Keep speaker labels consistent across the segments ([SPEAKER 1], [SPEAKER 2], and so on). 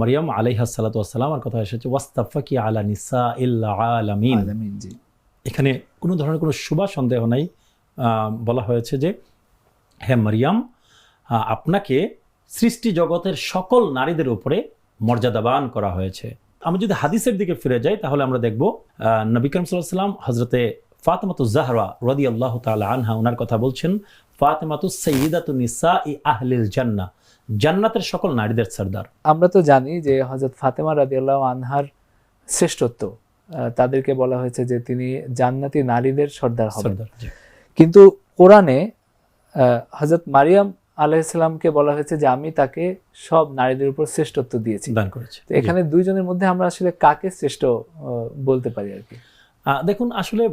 [SPEAKER 1] মারিয়াম আলাইহাসালাতামের কথা এসেছে ওয়াস্তাফাকি আলা নিসা ইল্লা আলামিন এখানে কোনো ধরনের কোনো শুভা সন্দেহ নাই। বলা হয়েছে যে হে মারিয়াম আপনাকে সৃষ্টি জগতের সকল নারীদের উপরে মর্যাদাবান করা হয়েছে। আমি যদি হাদিসের দিকে ফিরে যাই তাহলে আমরা দেখব আহ, নবী করিম সাল্লাম হজরতে ফাতেমাতু জাহরা রদি আল্লাহ তালা আনহা ওনার কথা বলছেন ফাতেমাতু সৈয়দাতু নিসা ই আহলিল জান্না জান্নাতের সকল নারীদের সর্দার।
[SPEAKER 2] আমরা তো জানি যে হজরত ফাতেমা রাদিয়াল্লাহ আনহার শ্রেষ্ঠত্ব তাদেরকে বলা হয়েছে যে তিনি জান্নাতি নারীদের সর্দার হবেন। কিন্তু কোরআনে হজরত মারিয়াম আলাইসালামকে বলা হয়েছে যে আমি তাকে সব নারীদের উপর শ্রেষ্ঠত্ব দিয়েছি।
[SPEAKER 1] দান করেছে।
[SPEAKER 2] এখানে দুইজনের মধ্যে আমরা আসলে কাকে শ্রেষ্ঠ বলতে পারি আর কি?
[SPEAKER 1] দেখুন আসলে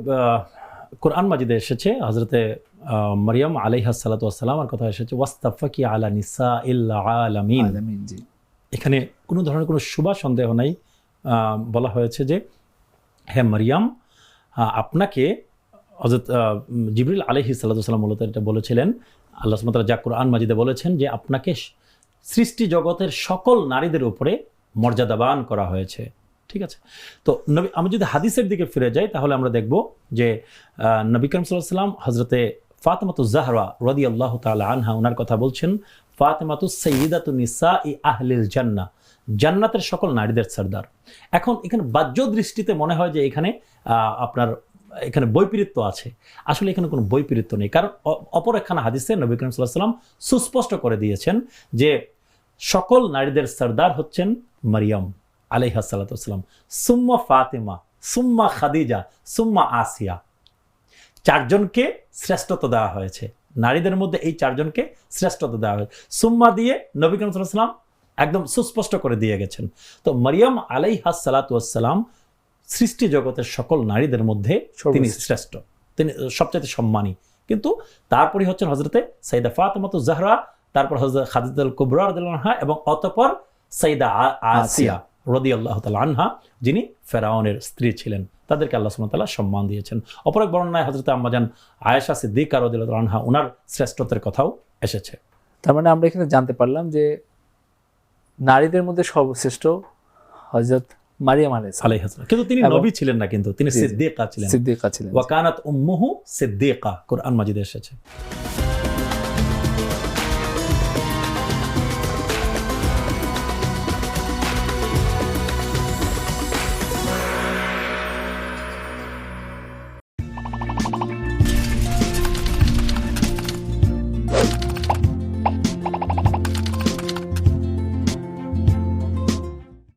[SPEAKER 1] কোরআন মাজিদে এসেছে হজরতে মারিয়াম আলাইহাসালাতামের কথা এসেছে ওয়াস্তাফাকি আলা নিসা আলামিন। এখানে কোনো ধরনের কোনো শুভা সন্দেহ নাই বলা হয়েছে যে হে মারিয়াম আপনাকে হজরত জিবরিল আলহি সাল্লাম মূলত এটা বলেছিলেন আল্লাহ সুমতাল যা কোরআন মাজিদে বলেছেন যে আপনাকে সৃষ্টি জগতের সকল নারীদের উপরে মর্যাদাবান করা হয়েছে। ঠিক আছে? তো নবী আমি যদি হাদিসের দিকে ফিরে যাই, তাহলে আমরা দেখব যে নবী করিম সাল্লাহ সাল্লাম হজরতে ফাতেমাতু জাহরা রদি আল্লাহ তালা আনহা ওনার কথা বলছেন, ফাতেমাতু সৈয়দাতু নিসা ই আহলিল জান্না জান্নাতের সকল নারীদের সর্দার। এখন এখানে বাহ্য দৃষ্টিতে মনে হয় যে এখানে আপনার, এখানে বৈপরীত্য আছে। আসলে এখানে কোনো বৈপরীত্য নেই। কারণ অপর একখানা হাদিসে নবী করিম সাল্লাহ সাল্লাম সুস্পষ্ট করে দিয়েছেন যে, সকল নারীদের সর্দার হচ্ছেন মারিয়াম। আলাইহাসাল্লাম সুম্মা ফাতেমা সুম্মা খাদিজা সুম্মা আসিয়া। চারজনকে শ্রেষ্ঠত্ব দেওয়া হয়েছে। নারীদের মধ্যে এই চারজনকে শ্রেষ্ঠত্ব দেওয়া হয়েছে। সুম্মা দিয়ে নবী করিম সাল্লাম একদম সুস্পষ্ট করে দিয়ে গেছেন। তো মারিয়াম আলাইহাসালাতাম সৃষ্টি জগতের সকল নারীদের মধ্যে তিনি শ্রেষ্ঠ। তিনি সবচেয়ে সম্মানী। কিন্তু তারপরে হচ্ছেন হজরতে সাইদা ফাতেমাত জাহরা তারপর হজরত খাদিদুল কুবরা এবং অতপর সাইদা আসিয়া। রদি আল্লাহ আনহা যিনি ফেরাউনের স্ত্রী ছিলেন। তাদেরকে আল্লাহ সুমতাল্লাহ সম্মান দিয়েছেন। অপর এক বর্ণনায় হজরত আম্মাজান আয়েশা সিদ্দিকা রদিল্লাহ আনহা ওনার শ্রেষ্ঠত্বের কথাও এসেছে।
[SPEAKER 2] তার মানে আমরা এখানে জানতে পারলাম যে নারীদের মধ্যে সর্বশ্রেষ্ঠ হজরত মারিয়াম
[SPEAKER 1] কিন্তু তিনি নবী ছিলেন না কিন্তু তিনি। সিদ্দিকা ছিলেন।
[SPEAKER 2] সিদ্দিকা ছিলেন
[SPEAKER 1] ওয়াকানাত উম্মুহু সিদ্দিকা কোরআন মাজিদে এসেছে।